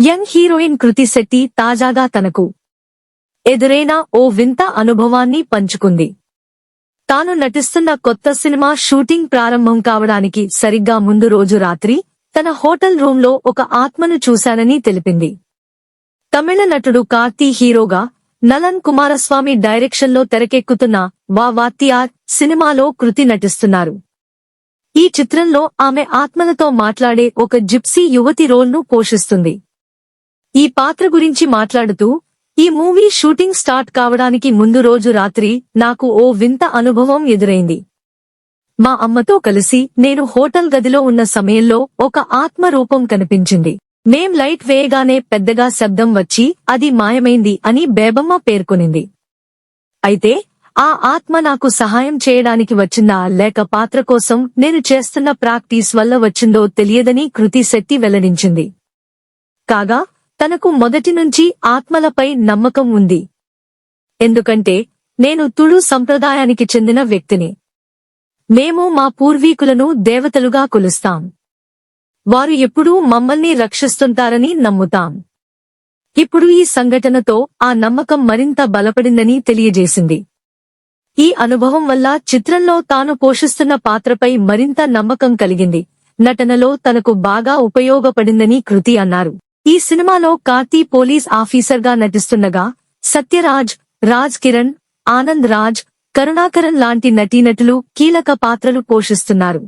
Young heroine కృతి శెట్టి తాజాగా తనకు ఎదురైన ఓ వింత అనుభవాన్ని పంచుకుంది. తాను నటిస్తున్న కొత్త సినిమా షూటింగ్ ప్రారంభం కావడానికి సరిగ్గా ముందు రోజు రాత్రి తన హోటల్ రూంలో ఒక ఆత్మను చూశానని తెలిపింది. తమిళ నటుడు కార్తీ హీరోగా నలన్ కుమారస్వామి డైరెక్షన్లో తెరకెక్కుతున్న వా వాత్యార్ సినిమాలో కృతి నటిస్తున్నారు. ఈ చిత్రంలో ఆమె ఆత్మలతో మాట్లాడే ఒక జిప్సీ యువతి రోల్ను పోషిస్తుంది. ఈ పాత్ర గురించి మాట్లాడుతూ ఈ మూవీ షూటింగ్ స్టార్ట్ కావడానికి ముందు రోజు రాత్రి నాకు ఓ వింత అనుభవం ఎదురైంది. మా అమ్మతో కలిసి నేను హోటల్ గదిలో ఉన్న సమయంలో ఒక ఆత్మ రూపం కనిపించింది. మేం లైట్ వేయగానే పెద్దగా శబ్దం వచ్చి అది మాయమైంది అని బేబమ్మ పేర్కొనింది. అయితే ఆ ఆత్మ నాకు సహాయం చేయడానికి వచ్చిందా లేక పాత్ర కోసం నేను చేస్తున్న ప్రాక్టీస్ వల్ల వచ్చిందో తెలియదని కృతి శెట్టి వెల్లడించింది. కాగా తనకు మొదటి నుంచి ఆత్మలపై నమ్మకం ఉంది. ఎందుకంటే నేను తుళు సంప్రదాయానికి చెందిన వ్యక్తిని. మేము మా పూర్వీకులను దేవతలుగా కొలుస్తాం. వారు ఎప్పుడూ మమ్మల్ని రక్షిస్తుంటారని నమ్ముతాం. ఇప్పుడు ఈ సంఘటనతో ఆ నమ్మకం మరింత బలపడిందని తెలియజేసింది. ఈ అనుభవం వల్ల చిత్రంలో తాను పోషిస్తున్న పాత్రపై మరింత నమ్మకం కలిగింది. నటనలో తనకు బాగా ఉపయోగపడిందని కృతి అన్నారు. ఈ సినిమాలో కార్తీ పోలీస్ ఆఫీసర్గా నటిస్తుండగా సత్యరాజ్ రాజ్ కిరణ్ ఆనంద్ రాజ్ కరుణాకరన్ లాంటి నటీనటులు కీలక పాత్రలు పోషిస్తున్నారు.